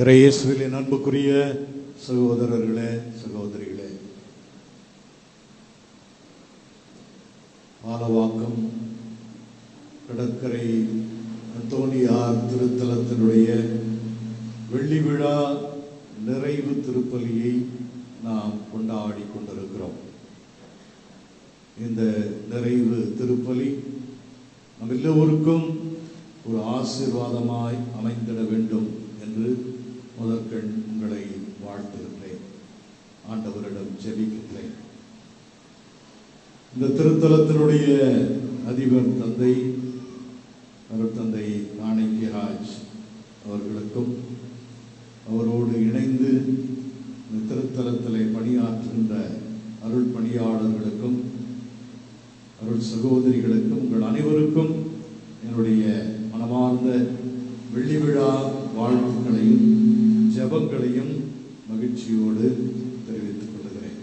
இறையேசுவிலே அன்புக்குரிய சகோதரர்களே சகோதரிகளே. ஆலவாக்கம் கடற்கரை அந்தோனியார் திருத்தலத்தினுடைய வெள்ளி விழா நிறைவு திருப்பலியை நாம் கொண்டாடி கொண்டிருக்கிறோம். இந்த நிறைவு திருப்பலி நம் எல்லோருக்கும் ஒரு ஆசீர்வாதமாய் அமைந்திட வேண்டும் என்று முதற்கண் உங்களை வாழ்த்துகின்றேன் ஆண்டவரிடம் ஜெபிக்கின்றேன் இந்த திருத்தலத்தினுடைய அதிபர் தந்தை அருத்தந்தை காணிக்கிராஜ் அவர்களுக்கும் அவரோடு இணைந்து இந்த திருத்தலத்திலே பணியாற்றுகின்ற அருள் பணியாளர்களுக்கும் அருள் சகோதரிகளுக்கும் உங்கள் அனைவருக்கும் என்னுடைய மனமார்ந்த வெள்ளி விழா வாழ்த்துக்களையும் ஜெபங்களையும் மகிழ்ச்சியோடு தெரிவித்துக் கொள்கிறேன்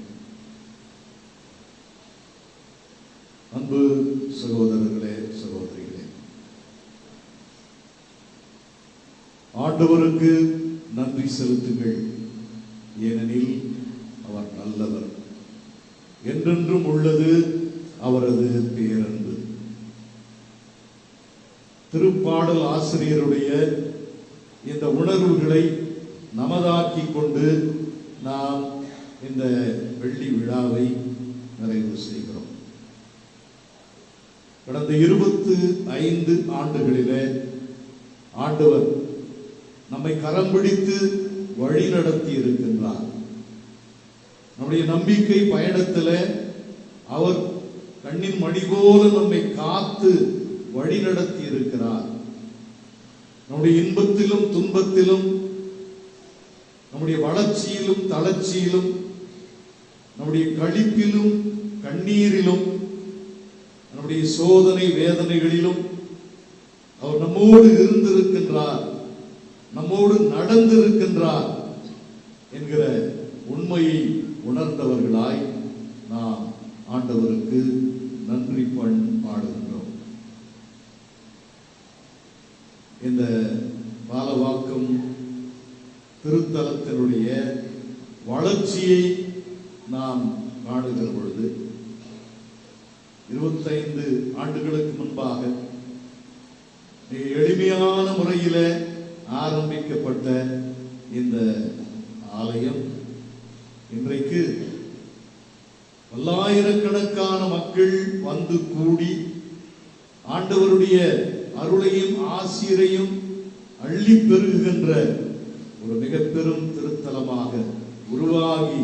அன்பு சகோதரர்களே சகோதரிகளே. ஆண்டவருக்கு நன்றி செலுத்துங்கள். ஏனெனில் அவர் நல்லவர். என்றென்றும் உள்ளது அவரது பேரன்பு. திருப்பாடல் ஆசிரியருடைய இந்த உணர்வுகளை நமதாக்கி கொண்டு நாம் இந்த வெள்ளி விழாவை நிறைவு செய்கிறோம். கடந்த இருபத்து ஐந்து ஆண்டுகளிலே ஆண்டவர் நம்மை கரம் பிடித்து வழி நடத்தி இருக்கின்றார் நம்முடைய நம்பிக்கை பயணத்தில் அவர் கண்ணின் மணி போல நம்மை காத்து வழி நடத்தி இருக்கிறார் நம்முடைய இன்பத்திலும் துன்பத்திலும் நம்முடைய வளர்ச்சியிலும் தளர்ச்சியிலும் நம்முடைய கழிப்பிலும் கண்ணீரிலும் நம்முடைய சோதனை வேதனைகளிலும் அவர் நம்மோடு இருந்திருக்கின்றார் நம்மோடு நடந்திருக்கின்றார் என்கிற உண்மையை உணர்ந்தவர்களாய் நாம் ஆண்டவருக்கு நன்றி பண் பாடுகின்றோம். இந்த பாலவாக்கம் திருத்தலத்தினுடைய வளர்ச்சியை நாம் காணுகிற பொழுது இருபத்தைந்து ஆண்டுகளுக்கு முன்பாக மிக எளிமையான முறையில ஆரம்பிக்கப்பட்ட இந்த ஆலயம். இன்றைக்கு பல்லாயிரக்கணக்கான மக்கள் வந்து கூடி ஆண்டவருடைய அருளையும் ஆசிரியரையும் அள்ளி பெருகுகின்ற ஒரு மிக பெரும் திருத்தலமாக உருவாகி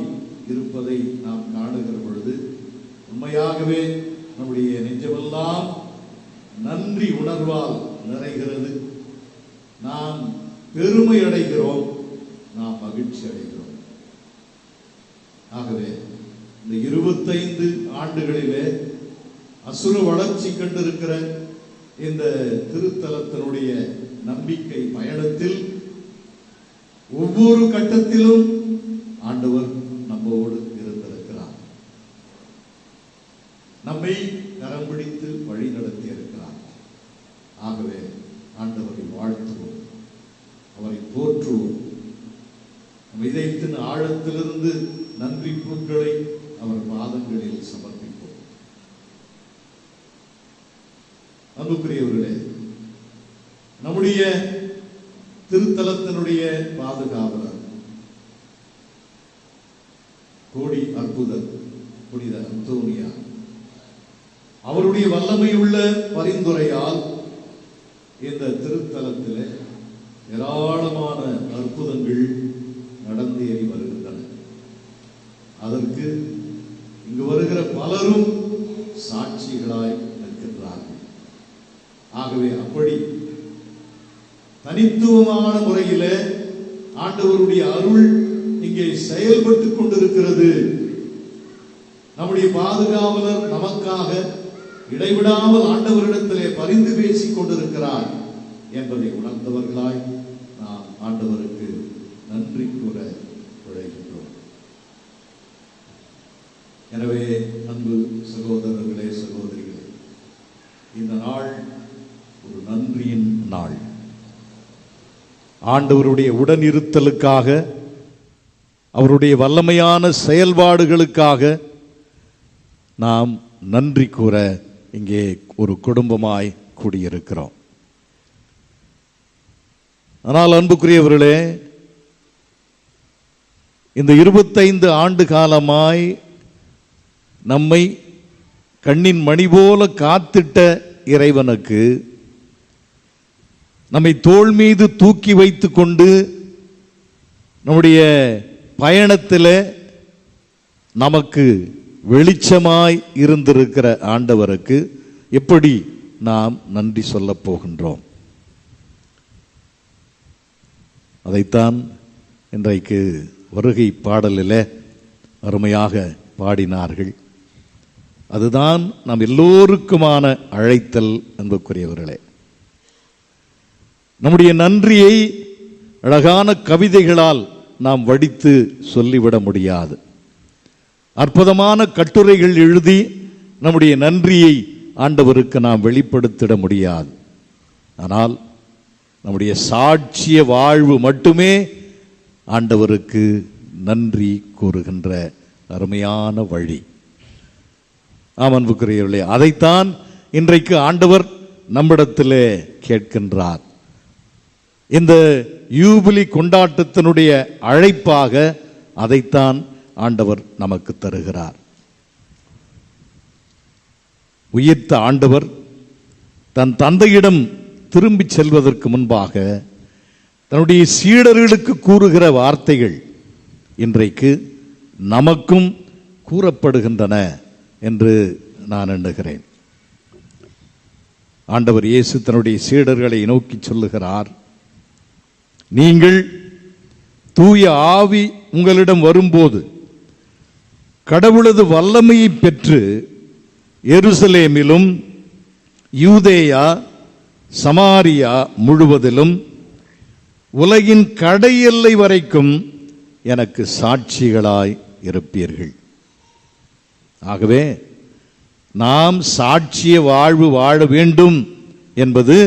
இருப்பதை நாம் காணுகிற பொழுது உண்மையாகவே நம்முடைய நெஞ்சமெல்லாம் நன்றி உணர்வால் நிறைகிறது. நாம் பெருமை அடைகிறோம் நாம் மகிழ்ச்சி அடைகிறோம். ஆகவே இந்த இருபத்தைந்து ஆண்டுகளிலே அசுர வளர்ச்சி கண்டிருக்கிற இந்த திருத்தலத்தினுடைய நம்பிக்கை பயணத்தில் ஒவ்வொரு கட்டத்திலும் ஆண்டவர் நம்மோடு இருந்திருக்கிறார் நம்மை கரம் பிடித்து வழி நடத்தி இருக்கிறார். ஆகவே ஆண்டவரை வாழ்த்துவோம். அவரை போற்றுவோம். விதைத்தின் இதயத்தின் ஆழத்திலிருந்து நன்றி பூக்களை அவர் பாதங்களில் சமர்ப்பிப்போம். அன்புக்குரியவர்களே நம்முடைய திருத்தலத்தினுடைய பாதுகாவலர் கோடி அற்புதர் புனித அந்தோனிய அவருடைய வல்லமையுள்ள பரிந்துரையால் இந்த திருத்தலத்தில் ஏராளமான அற்புதங்கள் நடந்தேறி வருகின்றன. அதற்கு இங்கு வருகிற பலரும் சாட்சிகளாய் நிற்கின்றார்கள். ஆகவே அப்படி தனித்துவமான முறையில ஆண்டவருடைய அருள் இங்கே செயல்பட்டுக் கொண்டிருக்கிறது. நம்முடைய பாதுகாவலர் நமக்காக இடைவிடாமல் ஆண்டவரிடத்திலே பரிந்து பேசிக் கொண்டிருக்கிறார் என்பதை உணர்ந்தவர்களாய் நாம் ஆண்டவருக்கு நன்றி கூற உழைகின்றோம் எனவே அன்பு சகோதரர்களே சகோதரிகளே இந்த நாள் ஒரு நன்றியின் நாள். ஆண்டவருடைய உடனிருத்தலுக்காக அவருடைய வல்லமையான செயல்பாடுகளுக்காக நாம் நன்றி கூற இங்கே ஒரு குடும்பமாய் கூடியிருக்கிறோம். ஆனால் அன்புக்குரியவர்களே இந்த இருபத்தைந்து ஆண்டு காலமாய் நம்மை கண்ணின் மணி போல காத்திட்ட இறைவனுக்கு நம்மை தோள் மீது தூக்கி வைத்து கொண்டு நம்முடைய பயணத்தில் நமக்கு வெளிச்சமாய் இருந்திருக்கிற ஆண்டவருக்கு எப்படி நாம் நன்றி சொல்லப் போகின்றோம்? அதைத்தான் இன்றைக்கு வருகை பாடலில் அருமையாக பாடினார்கள். அதுதான் நம் எல்லோருக்குமான அழைத்தல் அன்புக்குரியவர்களே. நம்முடைய நன்றியை அழகான கவிதைகளால் நாம் வடித்து சொல்லிவிட முடியாது. அற்புதமான கட்டுரைகள் எழுதி நம்முடைய நன்றியை ஆண்டவருக்கு நாம் வெளிப்படுத்திட முடியாது. ஆனால் நம்முடைய சாட்சிய வாழ்வு மட்டுமே ஆண்டவருக்கு நன்றி கூறுகின்ற அருமையான வழி. ஆம் அன்புக்குரியவர்களே அதைத்தான் இன்றைக்கு ஆண்டவர் நம்மிடத்திலே கேட்கின்றார். இந்த யூபிலி கொண்டாட்டத்தினுடைய அழைப்பாக அதைத்தான் ஆண்டவர் நமக்கு தருகிறார். உயிர்த்த ஆண்டவர் தன் தந்தையிடம் திரும்பி செல்வதற்கு முன்பாக தன்னுடைய சீடர்களுக்கு கூறுகிற வார்த்தைகள் இன்றைக்கு நமக்கும் கூறப்படுகின்றன என்று நான் எண்ணுகிறேன். ஆண்டவர் இயேசு தன்னுடைய சீடர்களை நோக்கி சொல்லுகிறார் நீங்கள் தூய ஆவி உங்களிடம் வரும்போது கடவுளது வல்லமையை பெற்று எருசலேமிலும் யூதேயா சமாரியா முழுவதிலும் உலகின் கடை எல்லை வரைக்கும் எனக்கு சாட்சிகளாய் இருப்பீர்கள். ஆகவே நாம் சாட்சிய வாழ்வு வாழ வேண்டும் என்பது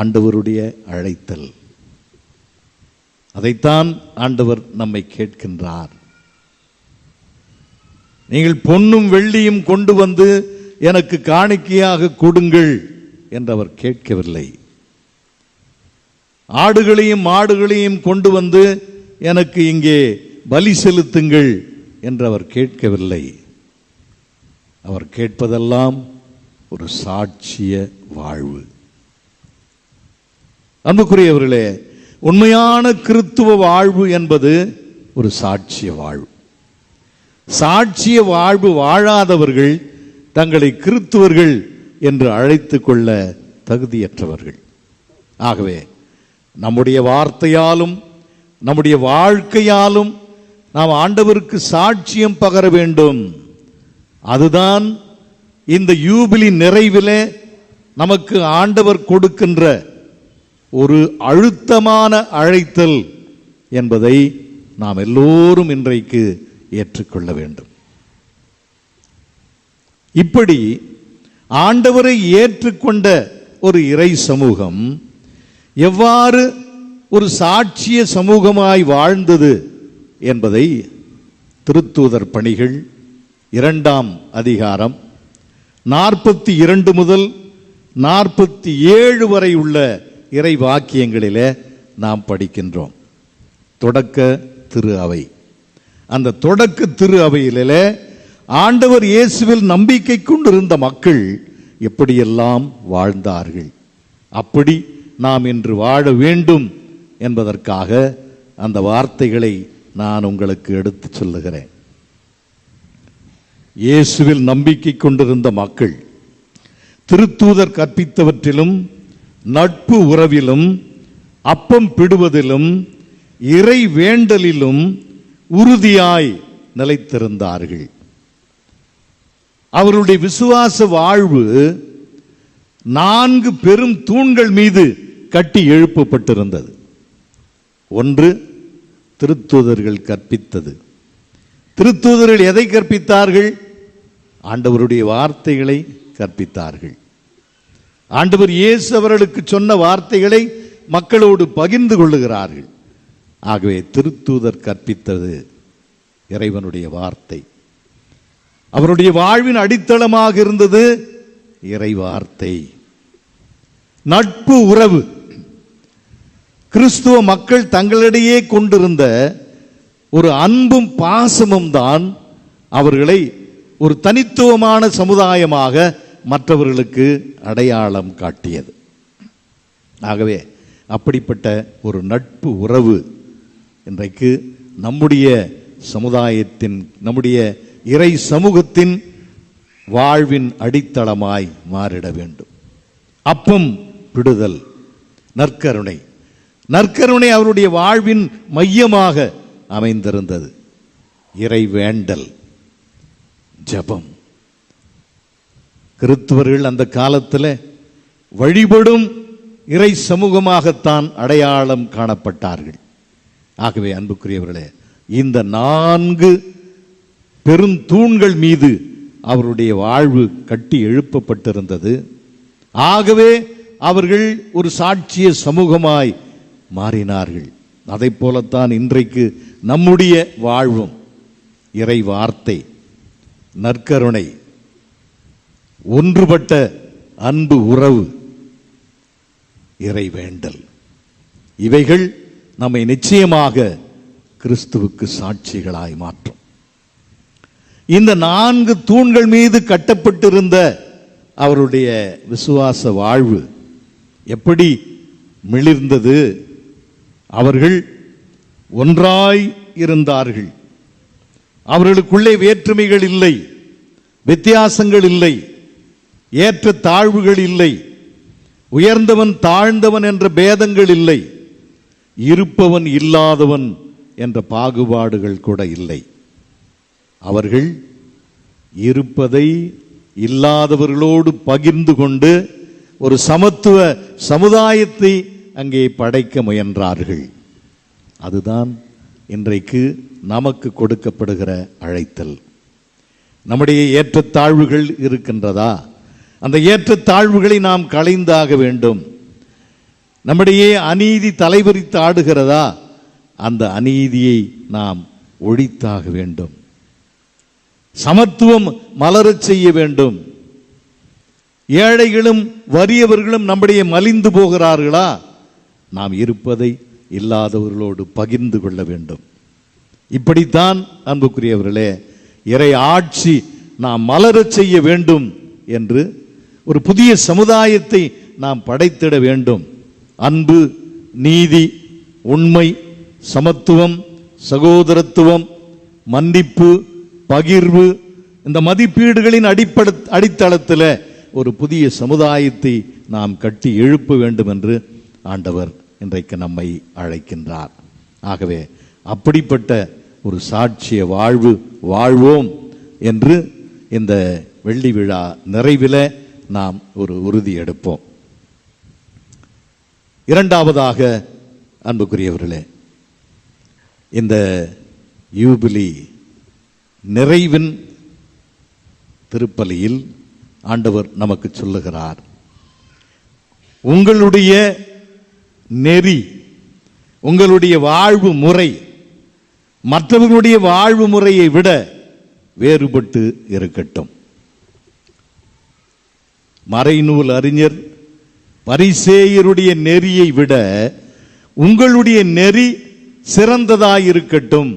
ஆண்டவருடைய அழைத்தல். அதைத்தான் ஆண்டவர் நம்மை கேட்கின்றார். நீங்கள் பொன்னும் வெள்ளியும் கொண்டு வந்து எனக்கு காணிக்கையாக கொடுங்கள் என்று அவர் கேட்கவில்லை. ஆடுகளையும் மாடுகளையும் கொண்டு வந்து எனக்கு இங்கே பலி செலுத்துங்கள் என்று அவர் கேட்கவில்லை. அவர் கேட்பதெல்லாம் ஒரு சாட்சிய வாழ்வு. அன்புக்குரியவர்களே உண்மையான கிறித்துவ வாழ்வு என்பது ஒரு சாட்சிய வாழ்வு. சாட்சிய வாழ்வு வாழாதவர்கள் தங்களை கிறித்துவர்கள் என்று அழைத்து கொள்ள தகுதியற்றவர்கள். ஆகவே நம்முடைய வார்த்தையாலும் நம்முடைய வாழ்க்கையாலும் நாம் ஆண்டவருக்கு சாட்சியம் பகர வேண்டும். அதுதான் இந்த யூபிலி நிறைவிலே நமக்கு ஆண்டவர் கொடுக்கின்ற ஒரு அழுத்தமான அழைத்தல் என்பதை நாம் எல்லோரும் இன்றைக்கு ஏற்றுக்கொள்ள வேண்டும். இப்படி ஆண்டவரை ஏற்றுக்கொண்ட ஒரு இறை சமூகம் எவ்வாறு ஒரு சாட்சிய சமூகமாய் வாழ்ந்தது என்பதை திருத்தூதர் பணிகள் இரண்டாம் அதிகாரம் நாற்பத்தி இரண்டு முதல் நாற்பத்தி ஏழு வரை உள்ள இறை வாக்கியங்களிலே நாம் படிக்கின்றோம். தொடக்க திரு அவை. அந்த தொடக்க திரு அவையிலே ஆண்டவர் இயேசுவில் நம்பிக்கை கொண்டிருந்த மக்கள் எப்படியெல்லாம் வாழ்ந்தார்கள்? அப்படி நாம் இன்று வாழ வேண்டும் என்பதற்காக அந்த வார்த்தைகளை நான் உங்களுக்கு எடுத்துச் சொல்லுகிறேன். இயேசுவில் நம்பிக்கை கொண்டிருந்த மக்கள் திருத்தூதர் கற்பித்தவற்றிலும் நட்பு உறவிலும் அப்பம் பிடுவதிலும் இறை வேண்டலிலும் உறுதியாய் நிலைத்திருந்தார்கள். அவருடைய விசுவாச வாழ்வு நான்கு பெரும் தூண்கள் மீது கட்டி எழுப்பப்பட்டிருந்தது. ஒன்று திருத்தூதர்கள் கற்பித்தது. திருத்துதர்கள் எதை கற்பித்தார்கள்? ஆண்டவருடைய வார்த்தைகளை கற்பித்தார்கள். ஆண்டவர் இயேசு அவர்களுக்கு சொன்ன வார்த்தைகளை மக்களோடு பகிர்ந்து கொள்ளுகிறார்கள். ஆகவே திருத்தூதர் கற்பித்தது இறைவனுடைய வார்த்தை. அவருடைய வாழ்வின் அடித்தளமாக இருந்தது இறை வார்த்தை. நட்பு உறவு. கிறிஸ்துவ மக்கள் தங்களிடையே கொண்டிருந்த ஒரு அன்பும் பாசமும் தான் அவர்களை ஒரு தனித்துவமான சமுதாயமாக மற்றவர்களுக்கு அடையாளம் காட்டியது. ஆகவே அப்படிப்பட்ட ஒரு நட்பு உறவு இன்றைக்கு நம்முடைய சமுதாயத்தின் நம்முடைய இறை சமூகத்தின் வாழ்வின் அடித்தளமாய் மாறிட வேண்டும். அப்பம் விடுதல் நற்கருணை. நற்கருணை அவருடைய வாழ்வின் மையமாக அமைந்திருந்தது. இறை வேண்டல் ஜபம். கிறிஸ்துவர்கள் அந்த காலத்தில் வழிபடும் இறை சமூகமாகத்தான் அடையாளம் காணப்பட்டார்கள். ஆகவே அன்புக்குரியவர்களே இந்த நான்கு பெருந்தூண்கள் மீது அவருடைய வாழ்வு கட்டி எழுப்பப்பட்டிருந்தது. ஆகவே அவர்கள் ஒரு சாட்சிய சமூகமாய் மாறினார்கள். அதைப் போலத்தான் இன்றைக்கு நம்முடைய வாழ்வும். இறை வார்த்தை நற்கருணை ஒன்றுபட்ட அன்பு உறவு இறை வேண்டல். இவைகள் நம்மை நிச்சயமாக கிறிஸ்துவுக்கு சாட்சிகளாய் மாற்றும். இந்த நான்கு தூண்கள் மீது கட்டப்பட்டிருந்த அவருடைய விசுவாச வாழ்வு எப்படி மிளிர்ந்தது? அவர்கள் ஒன்றாய் இருந்தார்கள். அவர்களுக்குள்ளே வேற்றுமைகள் இல்லை வித்தியாசங்கள் இல்லை ஏற்ற தாழ்வுகள் இல்லை உயர்ந்தவன் தாழ்ந்தவன் என்ற பேதங்கள் இல்லை. இருப்பவன் இல்லாதவன் என்ற பாகுபாடுகள் கூட இல்லை. அவர்கள் இருப்பதை இல்லாதவர்களோடு பகிர்ந்து கொண்டு ஒரு சமத்துவ சமுதாயத்தை அங்கே படைக்க முயன்றார்கள். அதுதான் இன்றைக்கு நமக்கு கொடுக்கப்படுகிற அழைத்தல். நம்முடைய ஏற்றத்தாழ்வுகள் இருக்கின்றதா? அந்த ஏற்றத்தாழ்வுகளை நாம் களைந்தாக வேண்டும். நம்முடைய அநீதி தலைவரித்து ஆடுகிறதா? அந்த அநீதியை நாம் ஒழித்தாக வேண்டும். சமத்துவம் மலரச் செய்ய வேண்டும். ஏழைகளும் வறியவர்களும் நம்முடைய மலிந்து போகிறார்களா? நாம் இருப்பதை இல்லாதவர்களோடு பகிர்ந்து கொள்ள வேண்டும். இப்படித்தான் அன்புக்குரியவர்களே இறை ஆட்சி நாம் மலரச் செய்ய வேண்டும் என்று ஒரு புதிய சமுதாயத்தை நாம் படைத்திட வேண்டும். அன்பு நீதி உண்மை சமத்துவம் சகோதரத்துவம் மன்னிப்பு பகிர்வு இந்த மதிப்பீடுகளின் அடிப்பட அடித்தளத்தில் ஒரு புதிய சமுதாயத்தை நாம் கட்டி எழுப்ப வேண்டும் என்று ஆண்டவர் இன்றைக்கு நம்மை அழைக்கின்றார். ஆகவே அப்படிப்பட்ட ஒரு சாட்சிய வாழ்வு வாழ்வோம் என்று இந்த வெள்ளி விழா நிறைவில் நாம் ஒரு உறுதி எடுப்போம். இரண்டாவதாக அன்புக்குரியவர்களே இந்த யூபிலி நிறைவின் திருப்பலியில் ஆண்டவர் நமக்கு சொல்லுகிறார் உங்களுடைய நெறி உங்களுடைய வாழ்வு முறை மற்றவர்களுடைய வாழ்வு முறையை விட வேறுபட்டு இருக்கட்டும். மறைநூல் அறிஞர் பரிசேயருடைய நெறியை விட உங்களுடைய நெறி சிறந்ததாயிருக்கட்டும்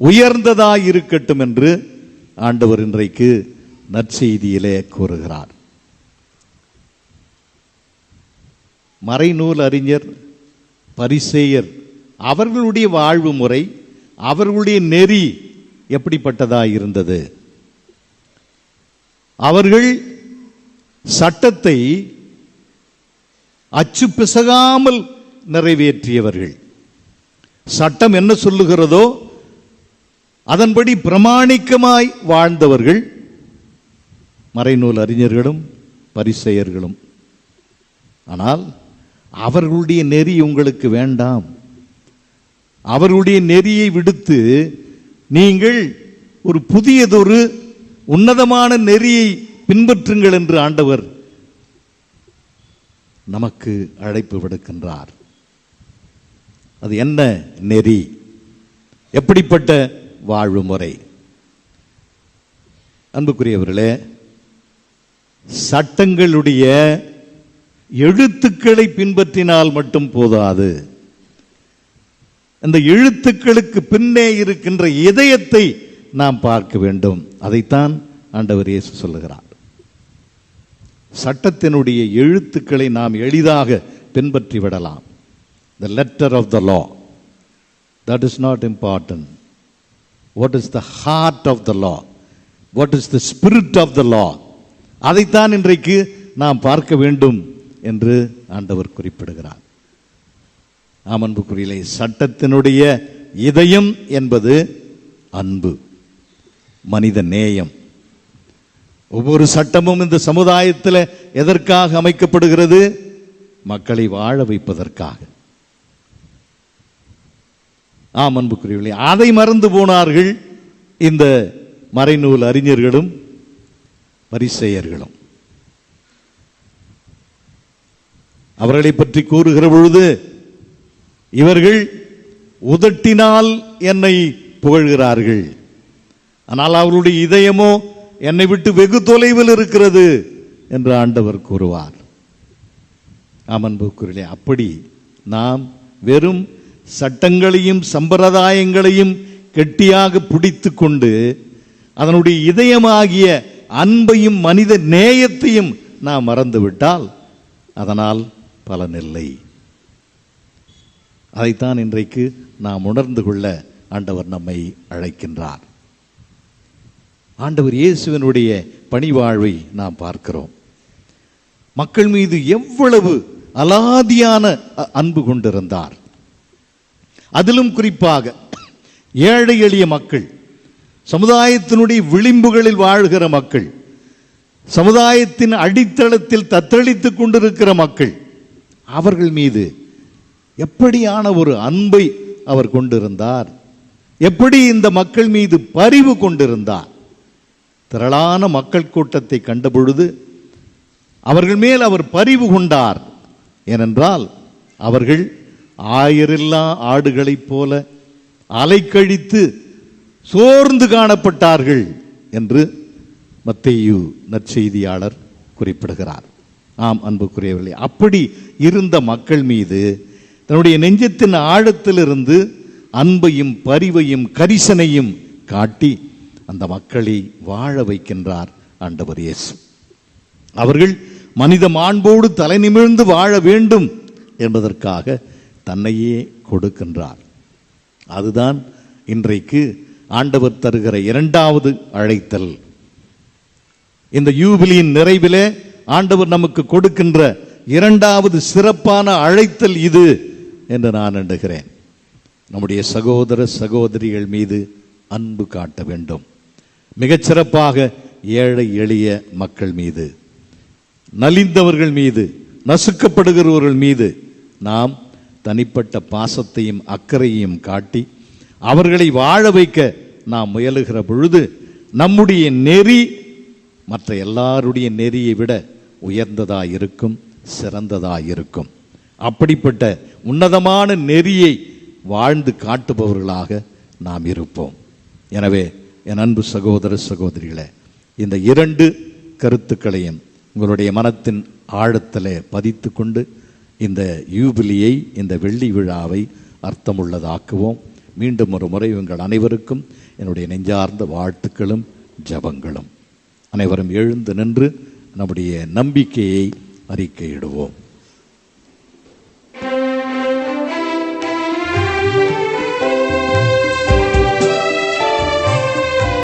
உயர்ந்ததாயிருக்கட்டும் என்று ஆண்டவர் இன்றைக்கு நற்செய்தியிலே கூறுகிறார். மறைநூல் அறிஞர் பரிசேயர் அவர்களுடைய வாழ்வு முறை அவர்களுடைய நெறி எப்படிப்பட்டதாக இருந்தது அவர்கள் சட்டத்தை அச்சு பிசகாமல் நிறைவேற்றியவர்கள். சட்டம் என்ன சொல்லுகிறதோ அதன்படி பிரமாணிக்கமாய் வாழ்ந்தவர்கள் மறைநூல் அறிஞர்களும் பரிசெயர்களும். ஆனால் அவர்களுடைய நெறி உங்களுக்கு வேண்டாம். அவர்களுடைய நெறியை விடுத்து நீங்கள் ஒரு புதியதொரு உன்னதமான நெறியை பின்பற்றுங்கள் என்று ஆண்டவர் நமக்கு அழைப்பு விடுக்கின்றார். அது என்ன நெறி? எப்படிப்பட்ட வாழ்வு முறை அன்புக்குரியவர்களே சட்டங்களுடைய எழுத்துக்களை பின்பற்றினால் மட்டும் போதாது. அந்த எழுத்துக்களுக்கு பின்னே இருக்கின்ற இதயத்தை நாம் பார்க்க வேண்டும். அதைத்தான் ஆண்டவர் இயேசு சொல்லுகிறார். சட்டத்தினுடைய எழுத்துக்களை நாம் எளிதாக பின்பற்றி விடலாம். The letter of the law that is not important what is the heart of the law what is the spirit of the law அதைத்தான் இன்றைக்கு நாம் பார்க்க வேண்டும் என்று ஆண்டவர் குறிப்பிடுகிறார். ஆமன்புக்குரியிலே சட்டத்தினுடைய இதயம் என்பது அன்பு மனித நேயம். ஒவ்வொரு சட்டமும் இந்த சமுதாயத்தில் எதற்காக அமைக்கப்படுகிறது? மக்களை வாழ வைப்பதற்காக. ஆம் அன்புக்குரியவில்லை அதை மறந்து போனார்கள் இந்த மறைநூல் அறிஞர்களும் பரிசெயர்களும். அவர்களை பற்றி கூறுகிற பொழுது இவர்கள் உதட்டினால் என்னை புகழ்கிறார்கள். ஆனால் அவருடைய இதயமோ என்னை விட்டு வெகு தொலைவில் இருக்கிறது என்று ஆண்டவர் கூறுவார். அமன்புக்குரிலே அப்படி நாம் வெறும் சட்டங்களையும் சம்பிரதாயங்களையும் கெட்டியாக பிடித்து கொண்டு அதனுடைய இதயமாகிய அன்பையும் மனித நேயத்தையும் நாம் மறந்துவிட்டால் அதனால் பலனில்லை. அதைத்தான் இன்றைக்கு நாம் உணர்ந்து கொள்ள ஆண்டவர் நம்மை அழைக்கின்றார். ஆண்டவர் இயேசுவனுடைய பணிவாழ்வை நாம் பார்க்கிறோம். மக்கள் மீது எவ்வளவு அலாதியான அன்பு கொண்டிருந்தார். அதிலும் குறிப்பாக ஏழை எளிய மக்கள் சமுதாயத்தினுடைய விளிம்புகளில் வாழ்கிற மக்கள் சமுதாயத்தின் அடித்தளத்தில் தத்தளித்துக் கொண்டிருக்கிற மக்கள் அவர்கள் மீது எப்படியான ஒரு அன்பை அவர் கொண்டிருந்தார்? எப்படி இந்த மக்கள் மீது பரிவு கொண்டிருந்தார்? திரளான மக்கள் கூட்டத்தை கண்டபொழுது அவர்கள் மேல் அவர் பரிவு கொண்டார். ஏனென்றால் அவர்கள் ஆயரில்லா ஆடுகளைப் போல அலைக்கழித்து சோர்ந்து காணப்பட்டார்கள் என்று மத்தேயு நற்செய்தியாளர் குறிப்பிடுகிறார். ஆம் அன்புக்குரியவர்களே அப்படி இருந்த மக்கள் மீது தன்னுடைய நெஞ்சத்தின் ஆழத்திலிருந்து அன்பையும் பரிவையும் கரிசனையும் காட்டி அந்த மக்களை வாழ வைக்கின்றார் ஆண்டவர் இயேசு. அவர்கள் மனித மாண்போடு தலை நிமிர்ந்து வாழ வேண்டும் என்பதற்காக தன்னையே கொடுக்கின்றார். அதுதான் இன்றைக்கு ஆண்டவர் தருகிற இரண்டாவது அழைத்தல். இந்த யூபிலியின் நிறைவிலே ஆண்டவர் நமக்கு கொடுக்கின்ற இரண்டாவது சிறப்பான அழைத்தல் இது என்று நான் எண்ணுகிறேன். நம்முடைய சகோதர சகோதரிகள் மீது அன்பு காட்ட வேண்டும். மிகச்சிறப்பாக ஏழை எளிய மக்கள் மீது நலிந்தவர்கள் மீது நசுக்கப்படுகிறவர்கள் மீது நாம் தனிப்பட்ட பாசத்தையும் அக்கறையையும் காட்டி அவர்களை வாழ வைக்க நாம் முயலுகிற பொழுது நம்முடைய நெறி மற்ற எல்லாருடைய நெறியை விட உயர்ந்ததாக இருக்கும் சிறந்ததாக இருக்கும். அப்படிப்பட்ட உன்னதமான நெறியை வாழ்ந்து காட்டுபவர்களாக நாம் இருப்போம். எனவே என் அன்பு சகோதர சகோதரிகளே இந்த இரண்டு கருத்துக்களையும் உங்களுடைய மனத்தின் ஆழத்தில் பதித்து கொண்டு இந்த யூபிலியை இந்த வெள்ளி விழாவை அர்த்தமுள்ளதாக்குவோம். மீண்டும் ஒரு முறை உங்கள் அனைவருக்கும் என்னுடைய நெஞ்சார்ந்த வாழ்த்துக்களும் ஜபங்களும். அனைவரும் எழுந்து நின்று நம்முடைய நம்பிக்கையை அறிக்கையிடுவோம்.